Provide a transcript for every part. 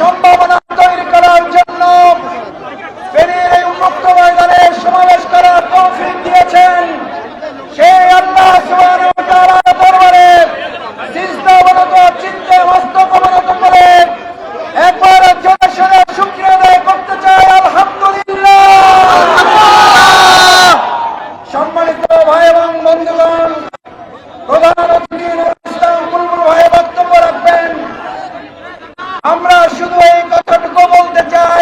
নতুন সম্ভাবনা তৈরি করার জন্য ফেরির এই উন্মুক্ত ময়দানে সমাবেশ করার তৌফিক দিয়েছেন সেই আল্লাহ সুবহানাহু ওয়া তাআলার দরবারে সিজদা অবনত চিন্তে মস্তক অবনত করে একবার জোরে সোরে শুকরিয়া আদায় করতে চাই আলহামদুলিল্লাহ সম্মানিত ভাই এবং বন্ধুগণ প্রধান অতিথি নুরুল ইসলাম বুলবুল ভাই বক্তব্য রাখবেন আমরা শুধু এই কথাটুকু বলতে চাই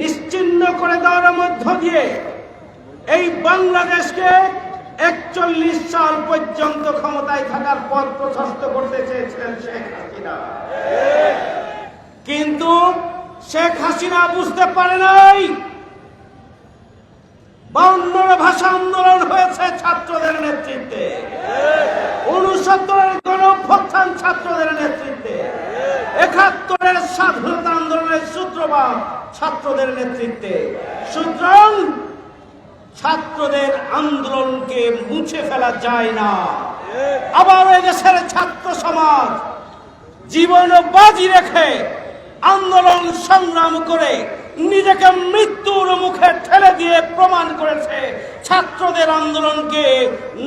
নিশ্চিন্ন করে দেওয়ার মধ্য দিয়ে এই বাংলাদেশকে একচল্লিশ সাল পর্যন্ত ক্ষমতায় থাকার পথ প্রশস্ত করতে চেয়েছিলেন শেখ হাসিনা। কিন্তু শেখ হাসিনা বুঝতে পারে নাই বাউন্নর ভাষা আন্দোলন হয়েছে ছাত্রদের নেতৃত্বে। উনসত্তরের গণ ছাত্রদের নেতৃত্বে। একাত্তরের স্বাধীনতা সূত্রপাত ছাত্রদের নেতৃত্বে। সুতরাং ছাত্রদের আন্দোলনকে মুছে ফেলা যায় না। আবার দেশের ছাত্র সমাজ জীবন বাজি রেখে আন্দোলন সংগ্রাম করে নিজেকে মৃত্যুর মুখে ঠেলে দিয়ে প্রমাণ করেছে, ছাত্রদের আন্দোলনকে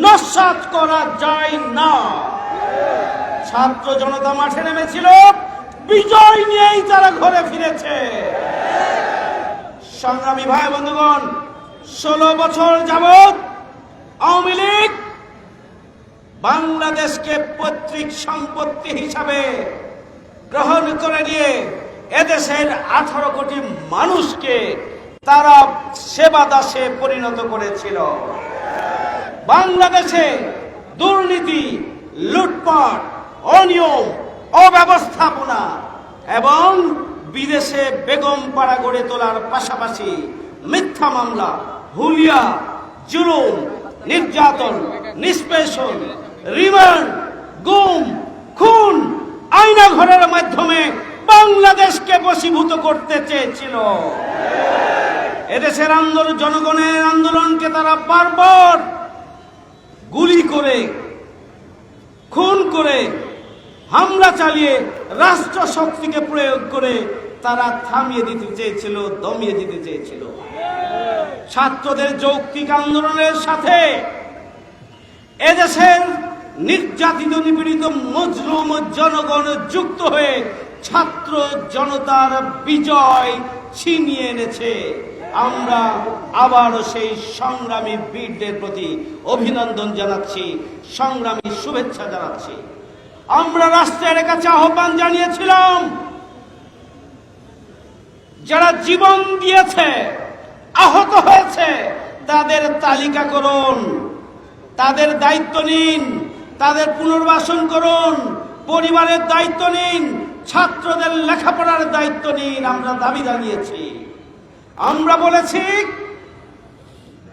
নস্বাত করা যায় না। ছাত্র জনতা মাঠে নেমেছিল বিজয় নিয়েই তারা ঘরে ফিরেছে। সংগ্রামী ভাই বন্ধুগণ, ষোলো বছর যাবত আওয়ামী লীগ বাংলাদেশকে পৈতৃক সম্পত্তি হিসাবে গ্রহণ করে নিয়ে এদেশের আঠারো কোটি মানুষকে তারা সেবা দাসে পরিণত করেছিল। বাংলাদেশে দুর্নীতি, লুটপাট, অনিয়ম অব্যবস্থাপনা এবং বিদেশে বেগম পাড়া গড়ে তোলার পাশাপাশি মিথ্যা মামলা, হুলিয়া, জুলুম, নির্যাতন, নিষ্পেষণ, রিমান্ড, গুম, খুন আইনা ঘরের মাধ্যমে বাংলাদেশকে বশীভূত করতে চেয়েছিল। এদেশের আন্দোলন জনগণের আন্দোলনকে তারা বারবার গুলি করে, খুন করে হামলা চালিয়ে রাষ্ট্র শক্তিকে প্রয়োগ করে তারা থামিয়ে দিতে চেয়েছিল, দমিয়ে দিতে চেয়েছিল। ছাত্রদের যৌক্তিক আন্দোলনের সাথে এদেশের নির্যাতিত, নিপীড়িত মজলুম জনগণ যুক্ত হয়ে ছাত্র জনতার বিজয় ছিনিয়ে এনেছে। আমরা আবারও সেই সংগ্রামী বীরদের প্রতি অভিনন্দন জানাচ্ছি, সংগ্রামী শুভেচ্ছা জানাচ্ছি। আমরা রাষ্ট্রের কাছে আহ্বান জানিয়েছিলাম, যারা জীবন দিয়েছে, আহত হয়েছে, তাদের তালিকা করুন, তাদের দায়িত্ব নিন, তাদের পুনর্বাসন করুন, পরিবারের দায়িত্ব নিন, ছাত্রদের লেখাপড়ার দায়িত্ব নিন, আমরা দাবি জানিয়েছি। আমরা বলেছি,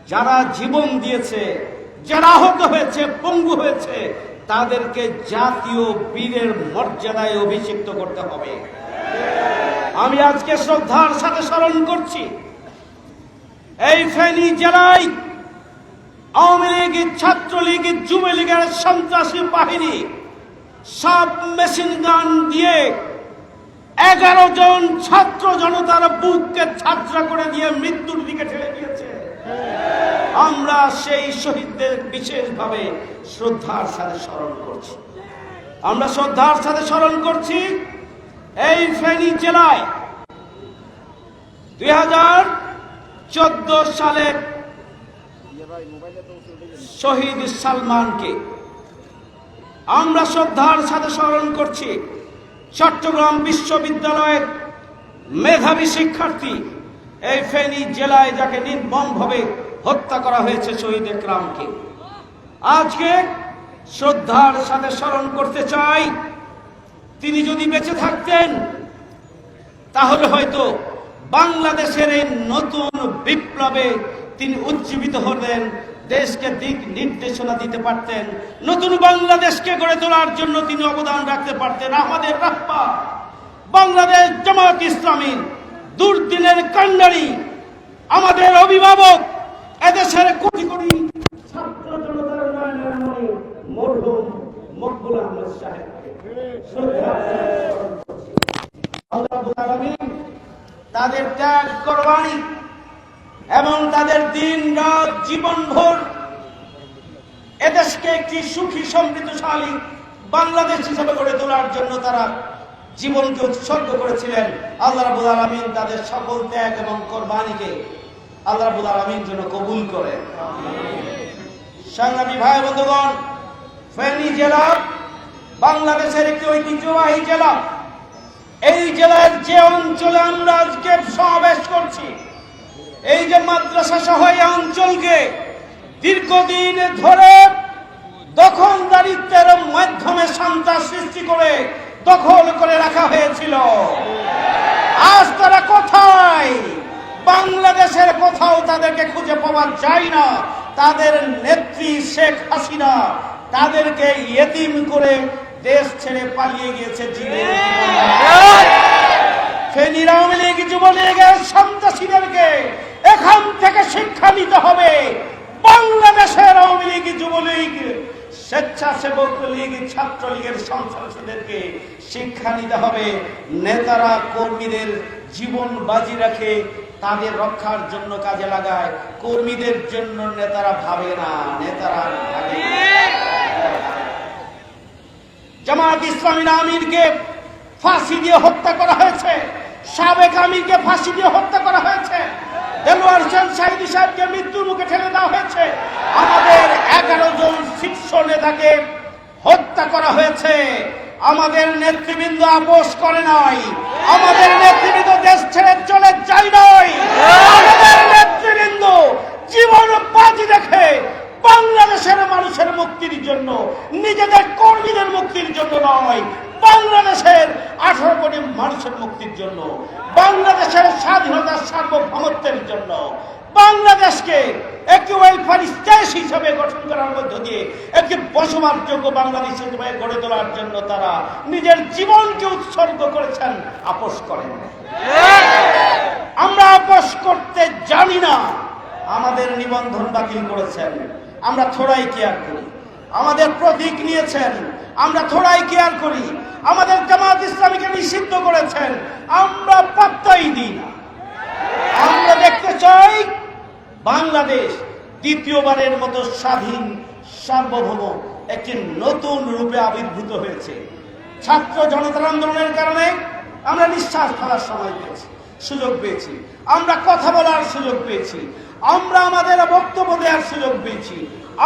যারা জীবন দিয়েছে, যারা আহত হয়েছে, পঙ্গু হয়েছে তাদেরকে জাতীয় বীরের মর্যাদায় অভিষিক্ত করতে হবে। আমি আজকে শ্রদ্ধার সাথে স্মরণ করছি, এই ফেনী জেলায় আওয়ামী লীগ, ছাত্রলীগ, যুবলীগের সন্ত্রাসী বাহিনী সব মেশিন গান দিয়ে এগারো জন ছাত্র জনতার বুককে ছাত্রা করে দিয়ে মৃত্যুর দিকে ঠেলে দিয়েছে। আমরা সেই শহীদদের বিশেষভাবে শ্রদ্ধার সাথে স্মরণ করছি। আমরা শ্রদ্ধার সাথে স্মরণ করছি এই ফেনী জেলায় দুই হাজার চোদ্দ সালের শহীদ সালমানকে আমরা শ্রদ্ধার সাথে স্মরণ করছি। চট্টগ্রাম বিশ্ববিদ্যালয়ের মেধাবী শিক্ষার্থী এই ফেনী জেলায় যাকে নির্মমভাবে হত্যা করা হয়েছে শহীদ একরামকে। আজকে শ্রদ্ধার সাথে স্মরণ করতে চাই, তিনি যদি বেঁচে থাকতেন, তাহলে হয়তো বাংলাদেশের এই নতুন বিপ্লবে তিনি উজ্জীবিত হতেন দেশকে দিক নির্দেশনা দিতে পারতেন, নতুন বাংলাদেশকে গড়ে তোলার জন্য তিনি অবদান রাখতে পারতেন আমাদের রাপ্পা বাংলাদেশ জামাত ইসলামীর দুর্দিনের কান্ডারি। আমাদের অভিভাবক এদেশের কোটি কোটি ছাত্র জনতার উন্নয়নের মরহুম মকবুল আহমদ তাদের ত্যাগ, কোরবানি এবং তাদের দিন রাত জীবনভর এদেশকে একটি সুখী, সমৃদ্ধশালী বাংলাদেশ হিসেবে গড়ে তোলার জন্য তারা জীবনকে উৎসর্গ করেছিলেন। আল্লাহ আলমিন তাদের সকল ত্যাগ এবং কোরবানিকে আল্লাহ রাবুল আলমিন জন্য কবুল করে। সংগ্রামী ভাই বন্ধুগণ, ফেনী জেলা বাংলাদেশের একটি ঐতিহ্যবাহী জেলা। এই জেলার যে অঞ্চলে আমরা আজকে সমাবেশ করছি, এই যে মাদ্রাসা সহ এই অঞ্চলকে দীর্ঘদিন ধরে দখলদারিত্বের মাধ্যমে সন্ত্রাস সৃষ্টি করে দখল করে রাখা হয়েছিল। আজ তারা কোথায়? বাংলাদেশের কোথাও তাদেরকে খুঁজে পাওয়া যায় না। তাদের নেত্রী শেখ হাসিনা তাদেরকে ইয়েতিম করে দেশ ছেড়ে পালিয়ে গিয়েছে লীগ যুবলীগের এখান থেকে শিক্ষা নিতে হবে। বাংলাদেশের আওয়ামী লীগ যুবলীগ স্বেচ্ছাসেবক লীগ, ছাত্রলীগের সন্ত্রাসীদেরকে শিক্ষা নিতে হবে। নেতারা, কর্মীদের জীবন বাজি রাখে, তাদের রক্ষার জন্য কাজে লাগায়। কর্মীদের জন্য নেতারা ভাবে না, নেতারা জামাত ইসলামীর আমিরকে ফাঁসি দিয়ে হত্যা করা হয়েছে। সাবেক আমিরকে ফাঁসি দিয়ে হত্যা করা হয়েছে। দেলোয়ার হোসেন সাইদি সাহেবকে মৃত্যুর দেওয়া হয়েছে। আমাদের এগারো জন শীর্ষ নেতাকে হত্যা করা হয়েছে। আমাদের নেতৃবৃন্দ আপোষ করে নাই। আমাদের নেতৃবৃন্দ দেশ ছেড়ে চলে যায় নাই। আমাদের নেতৃবৃন্দ জীবন বাজি রেখে বাংলাদেশের মানুষের মুক্তির জন্য, নিজেদের কর্মীদের মুক্তির জন্য নয়, বাংলাদেশের আঠারো কোটি মানুষের মুক্তির জন্য, বাংলাদেশের স্বাধীনতার সার্বভৌমত্বের জন্য, বাংলাদেশকে একটি ওয়েলফেয়ার স্টেট হিসেবে গঠন করার মধ্য দিয়ে একটি বসবাসযোগ্য বাংলাদেশ হিসেবে গড়ে তোলার জন্য তারা নিজের জীবনকে উৎসর্গ করেছেন, আপোষ করেন। আমরা আপোষ করতে জানি না, আমাদের নিবন্ধন বাতিল করেছেন। আমরা থোড়াই কেয়ার করি। আমাদের প্রতীক নিয়েছেন, আমরা থোড়াই কেয়ার করি। আমাদের জামাত ইসলামীকে নিষিদ্ধ করেছেন, আমরা পাত্তাই দিই না। আমরা দেখতে চাই বাংলাদেশ দ্বিতীয়বারের মতো স্বাধীন, সার্বভৌম, একটি নতুন রূপে আবির্ভূত হয়েছে। ছাত্র জনতার আন্দোলনের কারণে আমরা নিঃশ্বাস ফেলার সময় পেয়েছি, সুযোগ পেয়েছি। আমরা কথা বলার সুযোগ পেয়েছি। আমরা আমাদের বক্তব্য দেওয়ার সুযোগ পেয়েছি।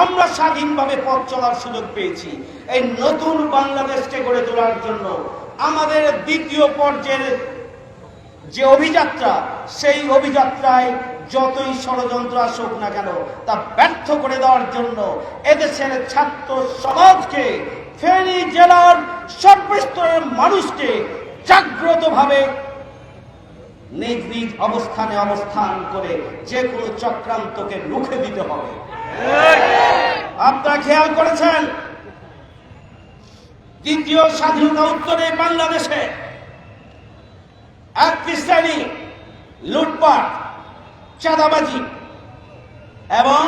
আমরা স্বাধীনভাবে পথ চলার সুযোগ পেয়েছি। এই নতুন বাংলাদেশকে গড়ে তোলার জন্য আমাদের দ্বিতীয় পর্যায়ের যে অভিযাত্রা, সেই অভিযাত্রায় যতই ষড়যন্ত্র আসুক না কেন, তা ব্যর্থ করে দেওয়ার জন্য এদেশের ছাত্র সমাজকে, ফেনী জেলার সর্বস্তরের মানুষকে জাগ্রতভাবে নিজ নিজ অবস্থানে অবস্থান করে যে কোনো চক্রান্তকে রুখে দিতে হবে। আপনারা খেয়াল করেছেন? দ্বিতীয় স্বাধীনতা উত্তরে বাংলাদেশে একটি শ্রেণি লুটপাট, চাঁদাবাজি এবং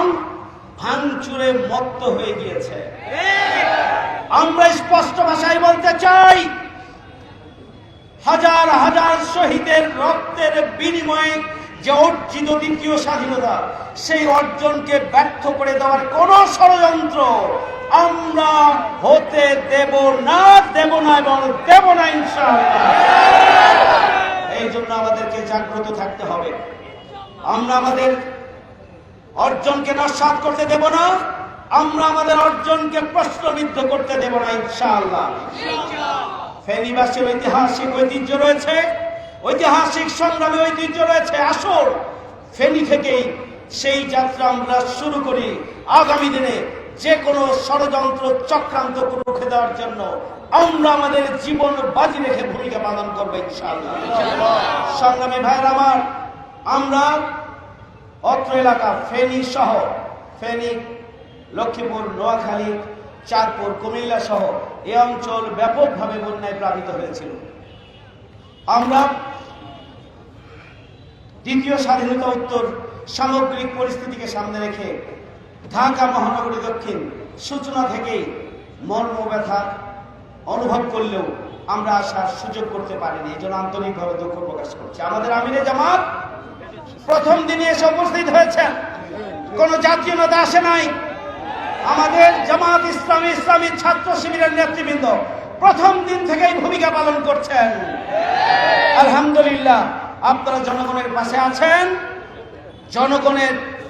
ভাঙচুরে মত্ত হয়ে গিয়েছে। আমরা স্পষ্ট ভাষায় বলতে চাই হাজার হাজার শহীদের রক্তের বিনিময়ে যে অর্জিত দ্বিতীয় স্বাধীনতা, সেই অর্জনকে ব্যর্থ করে দেওয়ার কোন ষড়যন্ত্র আমরা হতে দেব না দেব না এবং দেব না ইনশাআল্লাহ। এই জন্য আমাদেরকে জাগ্রত থাকতে হবে। আমরা আমাদের অর্জনকে নস্বাত করতে দেব না, আমরা আমাদের অর্জনকে প্রশ্নবিদ্ধ করতে দেব না ইনশাআল্লাহ। ফেনীবাসীর ঐতিহাসিক ঐতিহ্য রয়েছে। ঐতিহাসিক সংগ্রামী ঐতিহ্য রয়েছে। আসল ফেনী থেকেই সেই যাত্রা আমরা শুরু করি। আগামী দিনে যে কোনো ষড়যন্ত্র চক্রান্ত রুখে দেওয়ার জন্য আমরা আমাদের জীবন বাজি রেখে ভূমিকা পালন করব সংগ্রামী ভাইয়ের আমার, আমরা অত্র এলাকা, ফেনী সহ, ফেনী, লক্ষ্মীপুর, নোয়াখালী, চাঁদপুর, কুমিল্লা সহ এ অঞ্চল ব্যাপকভাবে বন্যায় প্লাবিত হয়েছিল। আমরা দ্বিতীয় স্বাধীনতা উত্তর সামগ্রিক পরিস্থিতিকে সামনে রেখে ঢাকা, মহানগরী দক্ষিণ সূচনা থেকেই মর্ম ব্যথা অনুভব করলেও আমরা আসার সুযোগ করতে পারিনি। এই জন্য আন্তরিকভাবে দুঃখ প্রকাশ করছি। আমাদের আমিরে জামাত প্রথম দিনে এসে উপস্থিত হয়েছেন। কোন জাতীয় নেতা আসে নাই। আমাদের জামাত ইসলামী ইসলামী ছাত্র শিবিরের নেতৃবৃন্দ প্রথম দিন থেকেই ভূমিকা পালন করছেন। আলহামদুলিল্লাহ, আপনারা জনগণের পাশে আছেন। জনগণের